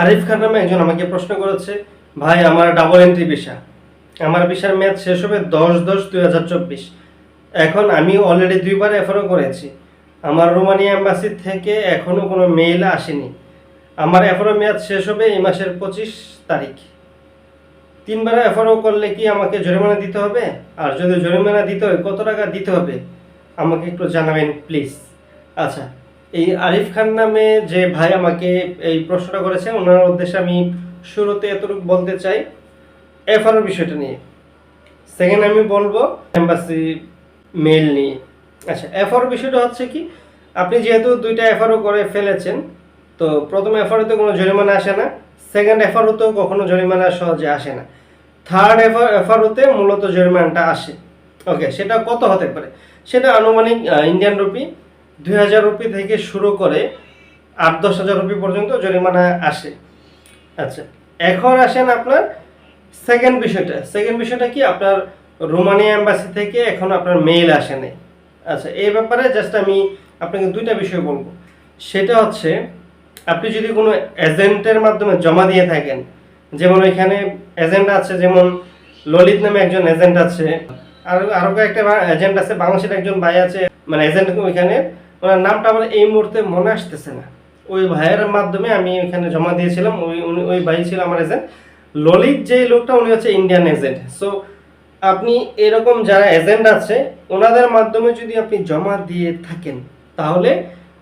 আরিফ খান নামে একজন আমাকে প্রশ্ন করেছে, ভাই, আমার ডাবল এন্ট্রি ভিসা আমার ভিসার মেয়াদ শেষ হবে দশ দশ দুই হাজার চব্বিশ। এখন আমি অলরেডি দুইবার এফারও করেছি। আমার রোমানিয়া এম্বাসি থেকে এখনও কোনো মেইল আসেনি। আমার এফআরও মেয়াদ শেষ হবে এই মাসের পঁচিশ তারিখ। তিনবার এফআরও করলে কি আমাকে জরিমানা দিতে হবে? আর যদি জরিমানা দিতে হয়, কত টাকা দিতে হবে? আমাকে একটু জানাবেন প্লিজ আচ্ছা এই আরিফ খান নামে যে ভাই আমাকে এই প্রশ্নটা করেছে, ওনার উদ্দেশ্যে আমি শুরুতে এতটুকু বলতে চাই এফআরও বিষয়টা নিয়ে। সেকেন্ড আমি বলব এম্বাসি মেল নিয়ে। আচ্ছা এফআরও বিষয়টা হচ্ছে কি, আপনি যেহেতু দুইটা এফআরও করে ফেলেছেন, তো প্রথম এফআরওতে কোনো জরিমানা আসে না সেকেন্ড এফআরওতেও কখনো জরিমানা সহজে আসে না। থার্ড এফআর এফআরওতে মূলত জরিমানাটা আসে। ওকে সেটা কত হতে পারে? সেটা আনুমানিক ইন্ডিয়ান রুপি দুই হাজার রুপি থেকে শুরু করে আট, দশ হাজার রুপি পর্যন্ত জরিমানা আসে। আচ্ছা এখন আসেন আপনার সেকেন্ড বিষয়টা। সেকেন্ড বিষয়টা কি? আপনার রোমানিয়া এম্বাসি থেকে এখন আপনার মেইল আসে নাই আচ্ছা এই ব্যাপারে জাস্ট আমি আপনাকে দুইটা বিষয় বলব। সেটা হচ্ছে, আপনি যদি কোনো এজেন্টের মাধ্যমে জমা দিয়ে থাকেন, যেমন ওইখানে এজেন্ট আছে, যেমন ললিত নামে একজন এজেন্ট আছে, আর আরও কয়েকটা এজেন্ট আছে, বাংলাদেশের একজন ভাই আছে মানে এজেন্ট ওইখানে ওনার নামটা আমার এই মুহূর্তে মনে আসতেছে না। ওই ভাইয়ের মাধ্যমে আমি ওইখানে জমা দিয়েছিলাম, ওই উনি ওই ভাই ছিল আমার এজেন্ট ললিত যে লোকটা, উনি হচ্ছে ইন্ডিয়ান এজেন্ট সো আপনি এরকম যারা এজেন্ট আছে, ওনাদের মাধ্যমে যদি আপনি জমা দিয়ে থাকেন, তাহলে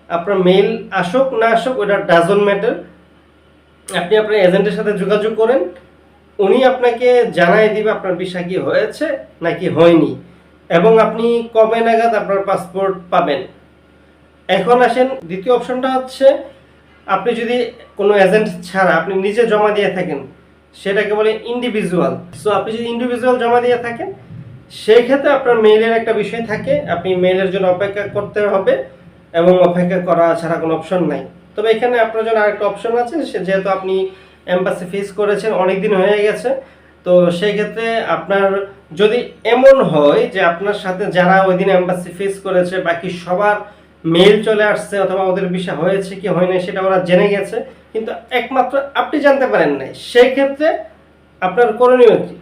আপনার মেইল আসুক, না আসুক, ওটা ডাজন ম্যাটার আপনি আপনার এজেন্টের সাথে যোগাযোগ করেন। উনি আপনাকে জানাই দিবে আপনার বিষয় কি হয়েছে, নাকি হয়নি। এবং আপনি কবে নাগাদ আপনার পাসপোর্ট পাবেন। এখন আসেন, দ্বিতীয় অপশনটা হচ্ছে, আপনি যদি কোনো এজেন্ট ছাড়া আপনি নিজে জমা দিয়ে থাকেন, সেটাকে বলে ইন্ডিভিজুয়াল সো আপনি যদি ইন্ডিভিজুয়াল জমা দিয়ে থাকেন সেই ক্ষেত্রে আপনার মেইলের একটা বিষয় থাকে, আপনি মেইলের জন্য অপেক্ষা করতে হবে এবং অপেক্ষা করা ছাড়া কোনো অপশন নাই। তবে এখানে আপনার জন্য আরেকটা অপশন আছে যেহেতু আপনি এম্বাসি ফেস করেছেন অনেক দিন হয়ে গেছে, তো সেই ক্ষেত্রে আপনার যদি এমন হয় যে আপনার সাথে যারা ওই দিন এম্বাসি ফেস করেছে, বাকি সবার মেইল চলে আসছে অথবা ওদের বিষয় হয়েছে কি হয়নি সেটা ওরা জেনে গেছে, কিন্তু একমাত্র আপনি জানতে পারেন নাই। সেই ক্ষেত্রে আপনার করণীয় কি?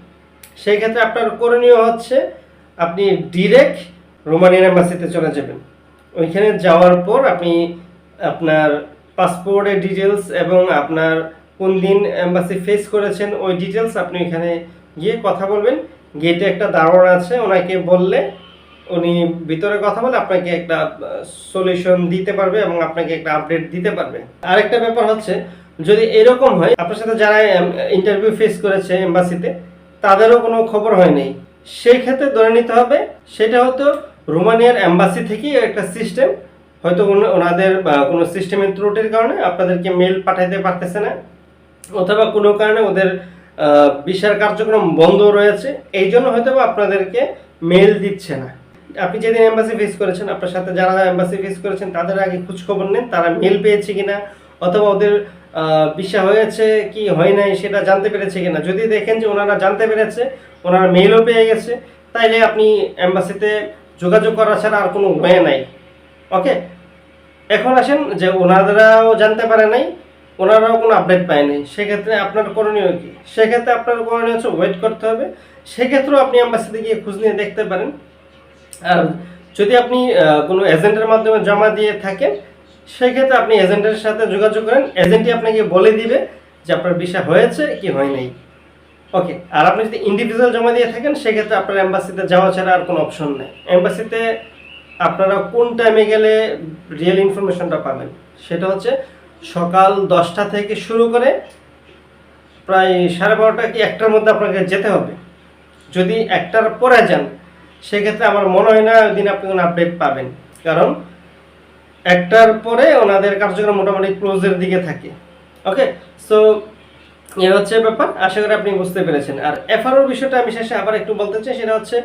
সেই ক্ষেত্রে আপনার করণীয় হচ্ছে আপনি ডিরেক্ট রোমানিয়ান এম্বাসিতে চলে যাবেন। ওইখানে যাওয়ার পর আপনি আপনার পাসপোর্টের ডিটেলস এবং আপনার কোন দিন এম্বাসি ফেস করেছেন, ওই ডিটেলস আপনি এখানে গিয়ে কথা বলবেন। গেটে একটা দারোয়ান আছে, ওনাকে বললে উনি ভিতরে কথা বলে আপনাকে একটা সলিউশন দিতে পারবে এবং আপনাকে একটা আপডেট দিতে পারবে। আরেকটা ব্যাপার হচ্ছে, যদি এরকম হয়, আপনার সাথে যারা ইন্টারভিউ ফেস করেছে এম্বাসিতে তাদেরও কোনো খবর হয়নি সেই ক্ষেত্রে ধরে নিতে হবে, সেটা হয়তো রোমানিয়ার এম্বাসি থেকেই একটা সিস্টেম হয়তো ওনাদের কোনো সিস্টেমের ত্রুটির কারণে আপনাদেরকে মেল পাঠাইতে পারতেছে না, অথবা কোনো কারণে ওদের ভিসার কার্যক্রম বন্ধ রয়েছে এই জন্য হয়তো আপনাদেরকে মেল দিচ্ছে না। আপনি যেদিন এম্বাসি ফেস করেছেন, আপনার সাথে যারা এম্বাসি ফেস করেছেন, তাদের আগে খোঁজ খবর নেন, তারা মেল পেয়েছে কিনা, অথবা ওদের বিষয় হয়েছে কি, হয় নাই, সেটা জানতে পেরেছে কিনা। যদি দেখেন যে ওনারা জানতে পেরেছে, ওনারা মেলও পেয়ে গেছে, তাইলে আপনি এম্বাসিতে যোগাযোগ করা ছাড়া আর কোনো ওয়ে নাই। ওকে এখন আসেন যে ওনারাও জানতে পারে নাই, ওনারাও কোনো আপডেট পায়নি সেক্ষেত্রে আপনার করণীয় কি? সেক্ষেত্রে আপনার করণীয় হচ্ছে ওয়েট করতে হবে। সেক্ষেত্রেও আপনি অ্যাম্বাসিতে গিয়ে খোঁজ নিয়ে দেখতে পারেন। আর যদি আপনি কোনো এজেন্টের মাধ্যমে জমা দিয়ে থাকেন, সেক্ষেত্রে আপনি এজেন্টের সাথে যোগাযোগ করেন। এজেন্টই আপনাকে বলে দিবে যে আপনার বিষয় হয়েছে কি হয় নাই। ওকে আর আপনি যদি ইন্ডিভিজুয়াল জমা দিয়ে থাকেন, সেক্ষেত্রে আপনার এম্বাসিতে যাওয়া ছাড়া আর কোনো অপশন নেই। এম্বাসিতে আপনারা কোন টাইমে গেলে রিয়েল ইনফরমেশনটা পাবেন? সেটা হচ্ছে সকাল দশটা থেকে শুরু করে প্রায় সাড়ে বারোটা কি একটার মধ্যে আপনাকে যেতে হবে। যদি একটার পরে যান সেক্ষেত্রে আমার মনে হয় না ওই আপনি কোনো আপডেট পাবেন। কারণ একটার পরে ওনাদের কার্যক্রম মোটামুটি ক্লোজের দিকে থাকে। ওকে সো এ হচ্ছে ব্যাপার। আশা করি আপনি বুঝতে পেরেছেন। আর এফআরওর বিষয়টা আমি শেষে আবার একটু বলতে চাই, সেটা হচ্ছে,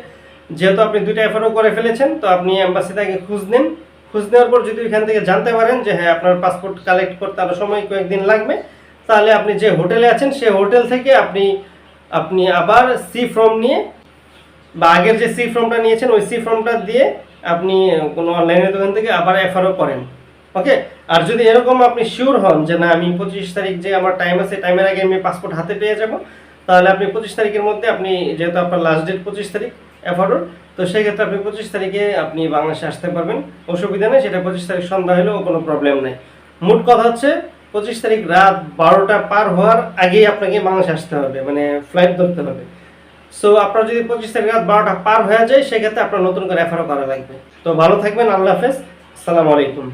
যেহেতু আপনি দুইটা এফআরও করে ফেলেছেন, তো আপনি অ্যাম্বাসিতে আগে খুঁজ নেন। খোঁজ নেওয়ার পর যদি এখান থেকে জানতে পারেন যে হ্যাঁ আপনার পাসপোর্ট কালেক্ট করতে আরও সময় কয়েকদিন লাগবে, তাহলে আপনি যে হোটেলে আছেন সেই হোটেল থেকে আপনি আপনি আবার সি ফর্ম নিয়ে বা আগের যে সি ফর্মটা নিয়েছেন, ওই সি ফর্মটা দিয়ে আপনি কোনো অনলাইনের দোকান থেকে আবার এফআরও করেন। ওকে আর যদি এরকম আপনি শিওর হন যে না, আমি পঁচিশ তারিখ যে আমার টাইম আছে টাইমের আগে আমি পাসপোর্ট হাতে পেয়ে যাব, তাহলে আপনি পঁচিশ তারিখের মধ্যে আপনি, যেহেতু আপনার লাস্ট ডেট পঁচিশ তারিখ এফারোর তো সেই ক্ষেত্রে আপনি পঁচিশ তারিখে আপনি বাংলাদেশে আসতে পারবেন। অসুবিধা নেই, সেটা পঁচিশ তারিখ সন্ধ্যা হলেও কোনো প্রবলেম নেই। মোট কথা হচ্ছে, পঁচিশ তারিখ রাত বারোটা পার হওয়ার আগেই আপনাকে বাংলাদেশে আসতে হবে মানে ফ্লাইট ধরতে হবে। সো আপনার যদি পঁচিশ তারিখ রাত বারোটা পার হয়ে যায়, সেক্ষেত্রে আপনার নতুন করে রেফারও করা লাগবে। তো ভালো থাকবেন, আল্লাহ হাফেজ। আসসালামু আলাইকুম।